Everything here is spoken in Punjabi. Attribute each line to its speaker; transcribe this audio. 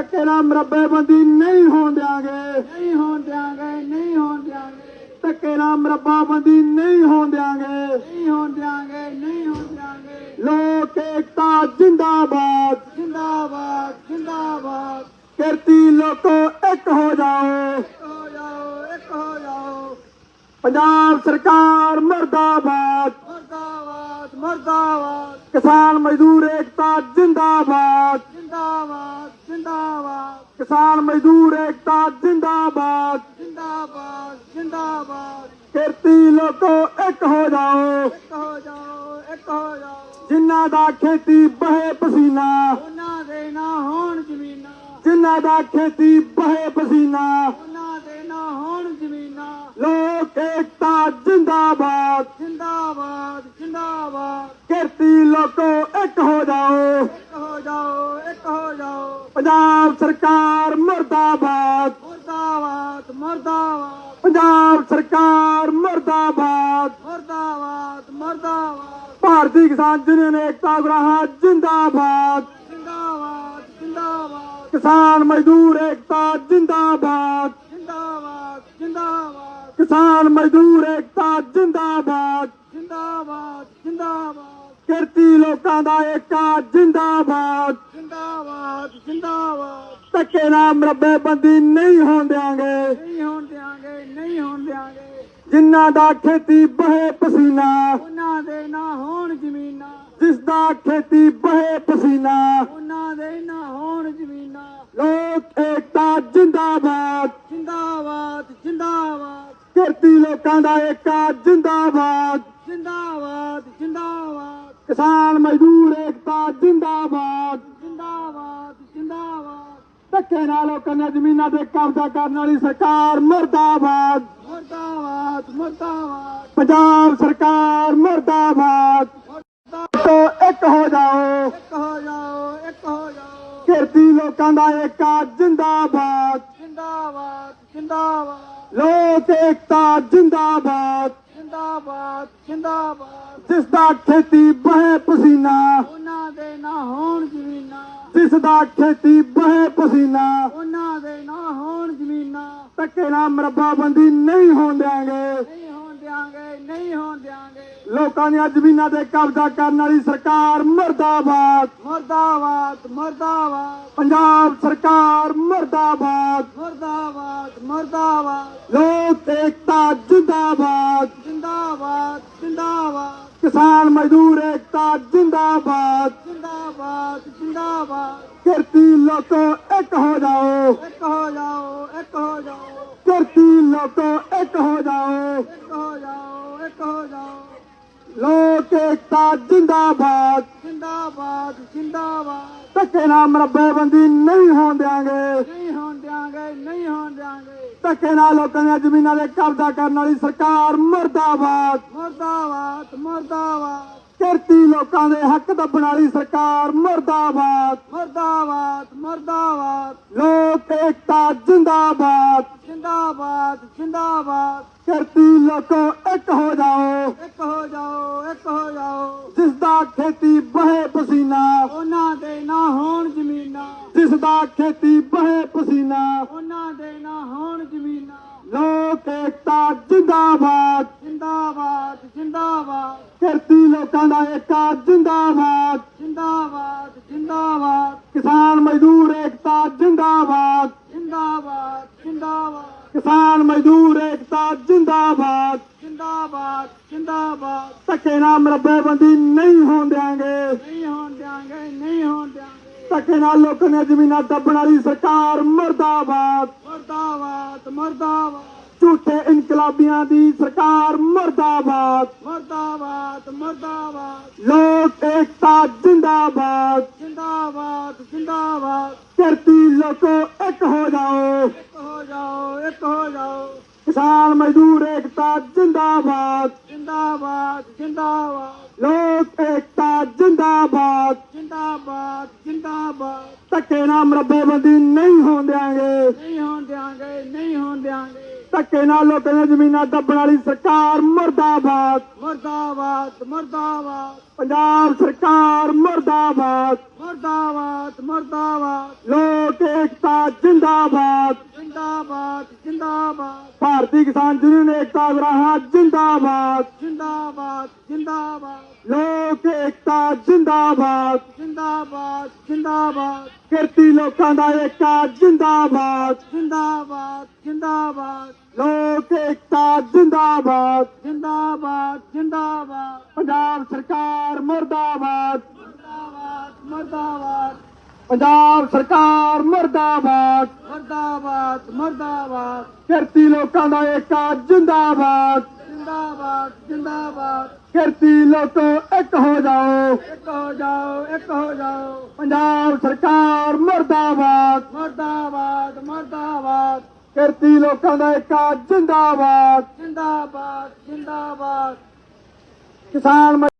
Speaker 1: ਧੱਕੇ ਨਾਲ ਮਰੱਬੇ ਬੰਦੀ ਨਹੀਂ ਹੋਣ ਦਿਆਂਗੇ।
Speaker 2: ਨਹੀਂ ਹੋਣ ਦਿਆਂਗੇ ਨਹੀਂ ਹੋਣ ਦਿਆਂਗੇ।
Speaker 1: ਧੱਕੇ ਨਾਲ ਮਰੱਬਾ ਬੰਦੀ ਨਹੀਂ ਹੋਣ ਦਿਆਂਗੇ।
Speaker 2: ਨਹੀਂ ਹੋਣ ਦਿਆਂਗੇ ਨਹੀਂ ਹੋਣ ਦਿਆਂਗੇ।
Speaker 1: ਲੋਕ ਏਕਤਾ ਜਿੰਦਾਬਾਦ।
Speaker 2: ਜਿੰਦਾਬਾਦ ਜਿੰਦਾਬਾਦ।
Speaker 1: ਕਿਰਤੀ ਲੋਕੋ ਇੱਕ ਹੋ ਜਾਓ।
Speaker 2: ਇੱਕ ਹੋ ਜਾਓ ਇੱਕ ਹੋ ਜਾਓ।
Speaker 1: ਪੰਜਾਬ ਸਰਕਾਰ ਮਰਦਾਬਾਦ।
Speaker 2: ਮਰਦਾਬਾਦ ਮਰਦਾਬਾਦ।
Speaker 1: ਕਿਸਾਨ ਮਜ਼ਦੂਰ ਏਕਤਾ ਜਿੰਦਾਬਾਦ। ਕਿਸਾਨ ਮਜ਼ਦੂਰ ਏਕਤਾ ਜਿੰਦਾਬਾਦ।
Speaker 2: ਜਿੰਦਾਬਾਦ ਜਿੰਦਾਬਾਦ।
Speaker 1: ਕਿਰਤੀ ਲੋਕੋ ਇੱਕ ਹੋ ਜਾਓ।
Speaker 2: ਇੱਕ ਹੋ ਜਾਓ ਇੱਕ ਹੋ ਜਾਓ।
Speaker 1: ਜਿਨ੍ਹਾਂ ਦਾ ਖੇਤੀ ਬਹੇ ਪਸੀਨਾ
Speaker 2: ਉਹਨਾਂ ਦੇ ਨਾ ਹੋਣ ਜ਼ਮੀਨਾਂ।
Speaker 1: ਜਿਨ੍ਹਾਂ ਦਾ ਖੇਤੀ ਬਹੇ ਪਸੀਨਾ
Speaker 2: ਉਹਨਾਂ ਦੇ ਨਾ ਹੋਣ ਜ਼ਮੀਨਾਂ।
Speaker 1: ਲੋਕ ਏਕਤਾ ਪੰਜਾਬ ਸਰਕਾਰ ਮਰਦਾਬਾਦ।
Speaker 2: ਮੁਰਦਾਬਾਦ ਮੁਰਦਾਬਾਦ।
Speaker 1: ਭਾਰਤੀ ਕਿਸਾਨ ਯੂਨੀਅਨ ਏਕਤਾ ਗਰਾਹਾ ਜਿੰਦਾਬਾਦ।
Speaker 2: ਜਿੰਦਾਬਾਦ ਜਿੰਦਾਬਾਦ।
Speaker 1: ਕਿਸਾਨ ਮਜ਼ਦੂਰ ਏਕਤਾ ਜਿੰਦਾਬਾਦ।
Speaker 2: ਜਿੰਦਾਬਾਦ ਜਿੰਦਾਬਾਦ।
Speaker 1: ਕਿਸਾਨ ਮਜ਼ਦੂਰ ਏਕਤਾ ਜਿੰਦਾਬਾਦ।
Speaker 2: ਜਿੰਦਾਬਾਦ ਜਿੰਦਾਬਾਦ।
Speaker 1: ਕਿਰਤੀ ਲੋਕਾਂ ਦਾ ਏਕਾ ਜਿੰਦਾਬਾਦ।
Speaker 2: ਜਿੰਦਾਬਾਦ ਜਿੰਦਾਬਾਦ।
Speaker 1: ਧੱਕੇ ਨਾਲ ਮਰੱਬੇ ਬੰਦੀ ਨਹੀਂ ਹੋਣ ਦਿਆਂਗੇ।
Speaker 2: ਨਹੀਂ ਹੋਣ ਨਹੀਂ ਹੋਣ ਦਿਆਂਗੇ।
Speaker 1: ਜਿਨ੍ਹਾਂ ਦਾ ਖੇਤੀ ਬਹੇ ਪਸੀਨਾ
Speaker 2: ਉਹਨਾਂ ਦੇ ਨਾ ਹੋਣ ਜ਼ਮੀਨਾਂ।
Speaker 1: ਜਿਸ ਦਾ ਖੇਤੀ ਬਹੇ ਪਸੀਨਾ
Speaker 2: ਉਹਨਾਂ ਦੇ ਨਾ ਹੋਣ ਜ਼ਮੀਨਾਂ।
Speaker 1: ਲੋਕ ਏਕਤਾ ਜਿੰਦਾਬਾਦ।
Speaker 2: ਜਿੰਦਾਬਾਦ ਜਿੰਦਾਬਾਦ।
Speaker 1: ਕਿਰਤੀ ਲੋਕਾਂ ਦਾ ਏਕਾ ਜਿੰਦਾਬਾਦ।
Speaker 2: ਜਿੰਦਾਬਾਦ ਜਿੰਦਾਬਾਦ।
Speaker 1: ਕਿਸਾਨ ਮਜ਼ਦੂਰ ਏਕਤਾ ਜਿੰਦਾਬਾਦ।
Speaker 2: ਜਿੰਦਾਬਾਦ ਜਿੰਦਾਬਾਦ।
Speaker 1: ਧੱਕੇ ਨਾਲ ਲੋਕਾਂ ਦੀਆਂ ਜ਼ਮੀਨਾਂ ਤੇ ਕਬਜ਼ਾ ਕਰਨ ਵਾਲੀ ਸਰਕਾਰ ਮਰਦਾਬਾਦ।
Speaker 2: ਮੁਰਦਾਬਾਦ ਮੁਰਦਾਬਾਦ।
Speaker 1: ਪੰਜਾਬ ਸਰਕਾਰ ਮਰਦਾਬਾਦ। ਤੋਂ ਇੱਕ ਹੋ ਜਾਓ।
Speaker 2: ਇੱਕ ਹੋ ਜਾਓ ਇੱਕ ਹੋ ਜਾਓ।
Speaker 1: ਕਿਰਤੀ ਲੋਕਾਂ ਦਾ ਏਕਾ ਜਿੰਦਾਬਾਦ।
Speaker 2: ਜਿੰਦਾਬਾਦ ਜਿੰਦਾਬਾਦ।
Speaker 1: ਲੋਕ ਏਕਤਾ ਜਿੰਦਾਬਾਦ।
Speaker 2: ਜਿੰਦਾਬਾਦ ਜਿੰਦਾਬਾਦ।
Speaker 1: ਜਿਸ ਦਾ ਖੇਤੀ ਬਹੇ ਪਸੀਨਾ।
Speaker 2: ਉਹਨਾਂ ਦੇ ਨਾ ਹੋਣ ਜ਼ਮੀਨਾਂ।
Speaker 1: ਜਿਸ ਦਾ ਖੇਤੀ ਬਹੇ ਪਸੀਨਾ।
Speaker 2: ਉਹਨਾਂ ਦੇ ਨਾ ਹੋਣ ਜ਼ਮੀਨਾਂ।
Speaker 1: ਧੱਕੇ ਨਾਲ ਮਰੱਬਾ ਬੰਦੀ ਨਹੀਂ ਹੋਣ ਦਿਆਂਗੇ।
Speaker 2: ਦਿਆਂਗੇ ਨਹੀਂ ਹੋਣ ਦਿਆਂਗੇ।
Speaker 1: ਲੋਕਾਂ ਦੀਆਂ ਜ਼ਮੀਨਾਂ ਤੇ ਕਬਜ਼ਾ ਕਰਨ ਵਾਲੀ ਸਰਕਾਰ ਮਰਦਾਬਾਦ।
Speaker 2: ਮੁਰਦਾਬਾਦ ਮੁਰਦਾਬਾਦ।
Speaker 1: ਪੰਜਾਬ ਸਰਕਾਰ ਮਰਦਾਬਾਦ।
Speaker 2: ਮੁਰਦਾਬਾਦ ਮੁਰਦਾਬਾਦ।
Speaker 1: ਲੋਕ ਏਕਤਾ ਜਿੰਦਾਬਾਦ।
Speaker 2: ਜਿੰਦਾਬਾਦ ਜਿੰਦਾਬਾਦ।
Speaker 1: ਕਿਸਾਨ ਮਜ਼ਦੂਰ ਏਕਤਾ ਜਿੰਦਾਬਾਦ।
Speaker 2: ਜਿੰਦਾਬਾਦ ਜਿੰਦਾਬਾਦ।
Speaker 1: ਕਿਰਤੀ ਲੋਕੋ ਇੱਕ ਹੋ ਜਾਓ।
Speaker 2: ਇੱਕ ਹੋ ਜਾਓ ਇੱਕ ਹੋ ਜਾਓ।
Speaker 1: ਕਿਰਤੀ ਲੋਕੋ ਇੱਕ ਹੋ ਜਾਓ। ਲੋਕ ਏਕਤਾ ਜਿੰਦਾਬਾਦ।
Speaker 2: ਜਿੰਦਾਬਾਦ ਜਿੰਦਾਬਾਦ।
Speaker 1: ਧੱਕੇ ਨਾਲ ਮਰੱਬੇ ਬੰਦੀ ਨਹੀਂ ਹੋਣ ਦਿਆਂਗੇ।
Speaker 2: ਨਹੀਂ ਹੋਣ ਦਿਆਂਗੇ ਨਹੀਂ ਹੋਣ ਦਿਆਂਗੇ।
Speaker 1: ਧੱਕੇ ਨਾਲ ਲੋਕਾਂ ਦੀਆਂ ਜ਼ਮੀਨਾਂ ਤੇ ਕਬਜ਼ਾ ਕਰਨ ਵਾਲੀ ਸਰਕਾਰ ਮਰਦਾਬਾਦ।
Speaker 2: ਮੁਰਦਾਬਾਦ ਮੁਰਦਾਬਾਦ।
Speaker 1: ਕਿਰਤੀ ਲੋਕਾਂ ਦੇ ਹੱਕ ਦੱਬਣ ਵਾਲੀ ਸਰਕਾਰ ਮਰਦਾਬਾਦ।
Speaker 2: ਮੁਰਦਾਬਾਦ ਮੁਰਦਾਬਾਦ।
Speaker 1: ਲੋਕ ਏਕਤਾ ਜਿੰਦਾਬਾਦ।
Speaker 2: ਜਿੰਦਾਬਾਦ ਜਿੰਦਾਬਾਦ।
Speaker 1: ਕਿਰਤੀ ਲੋਕੋ ਇੱਕ ਹੋ ਜਾਓ।
Speaker 2: ਇੱਕ ਹੋ ਜਾਓ ਇੱਕ ਹੋ ਜਾਓ।
Speaker 1: ਜਿਸ ਦਾ ਖੇਤੀ ਬਹੇ ਪਸੀਨਾ।
Speaker 2: ਉਹਨਾਂ ਦੇ ਨਾ ਹੋਣ ਜ਼ਮੀਨਾਂ।
Speaker 1: ਜਿਸ ਦਾ ਖੇਤੀ ਬਹੇ ਪਸੀਨਾ।
Speaker 2: ਉਹਨਾਂ ਦੇ ਨਾ ਹੋਣ ਜ਼ਮੀਨਾਂ।
Speaker 1: ਲੋਕ ਏਕਤਾ ਜਿੰਦਾਬਾਦ।
Speaker 2: ਜਿੰਦਾਬਾਦ ਜਿੰਦਾਬਾਦ।
Speaker 1: ਕਿਰਤੀ ਲੋਕਾਂ ਦਾ ਏਕਾ ਜਿੰਦਾਬਾਦ।
Speaker 2: ਜਿੰਦਾਬਾਦ ਜਿੰਦਾਬਾਦ।
Speaker 1: ਕਿਸਾਨ ਮਜ਼ਦੂਰ ਏਕਤਾ ਜਿੰਦਾਬਾਦ।
Speaker 2: ਜਿੰਦਾਬਾਦ ਜਿੰਦਾਬਾਦ।
Speaker 1: ਕਿਸਾਨ ਮਜ਼ਦੂਰ ਜਿੰਦਾਬਾਦ।
Speaker 2: ਜਿੰਦਾਬਾਦ ਜਿੰਦਾਬਾਦ।
Speaker 1: ਧੱਕੇ ਨਾਲ ਮਰੱਬੇ ਬੰਦੀ ਨਹੀਂ ਹੋਣ ਦਿਆਂਗੇ।
Speaker 2: ਨਹੀਂ ਹੋਣ ਦਿਆਂਗੇ ਨਹੀਂ ਹੋਣ ਦਿਆਂਗੇ।
Speaker 1: ਧੱਕੇ ਨਾਲ ਲੋਕਾਂ ਦੀਆਂ ਜ਼ਮੀਨਾਂ ਦੱਬਣ ਵਾਲੀ ਸਰਕਾਰ ਮਰਦਾਬਾਦ।
Speaker 2: ਮਰਦਾਬਾਦ ਮਰਦਾਬਾਦ।
Speaker 1: ਝੂਠੇ ਇਨਕਲਾਬੀਆਂ ਦੀ ਸਰਕਾਰ ਮਰਦਾਬਾਦ।
Speaker 2: ਮਰਦਾਬਾਦ ਮਰਦਾਬਾਦ।
Speaker 1: ਲੋਕ ਏਕਤਾ ਜਿੰਦਾਬਾਦ।
Speaker 2: ਜਿੰਦਾਬਾਦ ਜਿੰਦਾਬਾਦ।
Speaker 1: ਧਰਤੀ ਲੋਕੋ ਇੱਕ ਹੋ ਜਾਓ।
Speaker 2: ਇੱਕ ਹੋ ਜਾਓ ਇੱਕ ਹੋ ਜਾਓ।
Speaker 1: ਕਿਸਾਨ ਮਜ਼ਦੂਰ ਏਕਤਾ ਜਿੰਦਾਬਾਦ।
Speaker 2: ਜਿੰਦਾਬਾਦ ਜਿੰਦਾਬਾਦ।
Speaker 1: ਲੋਕ ਏਕਤਾ ਜਿੰਦਾਬਾਦ।
Speaker 2: ਜਿੰਦਾਬਾਦ ਜਿੰਦਾਬਾਦ।
Speaker 1: ਧੱਕੇ ਨਾਲ ਮਰੱਬੇ ਬੰਦੀ ਨਹੀਂ ਹੋਣ ਦਿਆਂਗੇ।
Speaker 2: ਨਹੀਂ ਹੋਣ ਦਿਆਂਗੇ ਨਹੀਂ ਹੋਣ ਦਿਆਂਗੇ।
Speaker 1: ਧੱਕੇ ਨਾਲ ਲੋਕਾਂ ਦੀਆਂ ਜ਼ਮੀਨਾਂ ਦੱਬਣ ਵਾਲੀ ਸਰਕਾਰ ਮਰਦਾਬਾਦ।
Speaker 2: ਮਰਦਾਬਾਦ ਮਰਦਾਬਾਦ।
Speaker 1: ਪੰਜਾਬ ਸਰਕਾਰ ਮਰਦਾਬਾਦ।
Speaker 2: ਮਰਦਾਬਾਦ ਮਰਦਾਬਾਦ।
Speaker 1: ਲੋਕ ਏਕਤਾ ਜਿੰਦਾਬਾਦ।
Speaker 2: ਜਿੰਦਾਬਾਦ ਜਿੰਦਾਬਾਦ।
Speaker 1: ਭਾਰਤੀ ਕਿਸਾਨ ਯੂਨੀਅਨ ਏਕਤਾ ਗਰਾਹਾ ਜਿੰਦਾਬਾਦ।
Speaker 2: ਜਿੰਦਾਬਾਦ ਜਿੰਦਾਬਾਦ।
Speaker 1: ਲੋਕ ਏਕਤਾ ਜਿੰਦਾਬਾਦ।
Speaker 2: ਜਿੰਦਾਬਾਦ ਜਿੰਦਾਬਾਦ।
Speaker 1: ਕਿਰਤੀ ਲੋਕਾਂ ਦਾ ਏਕਾ ਜਿੰਦਾਬਾਦ।
Speaker 2: ਜਿੰਦਾਬਾਦ ਜਿੰਦਾਬਾਦ।
Speaker 1: ਲੋਕ ਏਕਤਾ ਜਿੰਦਾਬਾਦ।
Speaker 2: ਜਿੰਦਾਬਾਦ ਜਿੰਦਾਬਾਦ।
Speaker 1: ਪੰਜਾਬ ਸਰਕਾਰ ਮਰਦਾਬਾਦ।
Speaker 2: ਮਰਦਾਬਾਦ ਮਰਦਾਬਾਦ।
Speaker 1: ਪੰਜਾਬ ਸਰਕਾਰ ਮਰਦਾਬਾਦ।
Speaker 2: ਮਰਦਾਬਾਦ ਮਰਦਾਬਾਦ।
Speaker 1: ਕਿਰਤੀ ਲੋਕਾਂ ਦਾ ਏਕਾ ਜਿੰਦਾਬਾਦ।
Speaker 2: ਜਿੰਦਾਬਾਦ ਜਿੰਦਾਬਾਦ।
Speaker 1: ਕਿਰਤੀ ਲੋਕੋ ਇੱਕ ਹੋ ਜਾਓ।
Speaker 2: ਇੱਕ ਹੋ ਜਾਓ ਇੱਕ ਹੋ ਜਾਓ।
Speaker 1: ਪੰਜਾਬ ਸਰਕਾਰ ਮਰਦਾਬਾਦ।
Speaker 2: ਮਰਦਾਬਾਦ ਮਰਦਾਬਾਦ।
Speaker 1: ਕਿਰਤੀ ਲੋਕਾਂ ਦਾ ਏਕਾ ਜਿੰਦਾਬਾਦ।
Speaker 2: ਜਿੰਦਾਬਾਦ ਜਿੰਦਾਬਾਦ।
Speaker 1: ਕਿਸਾਨ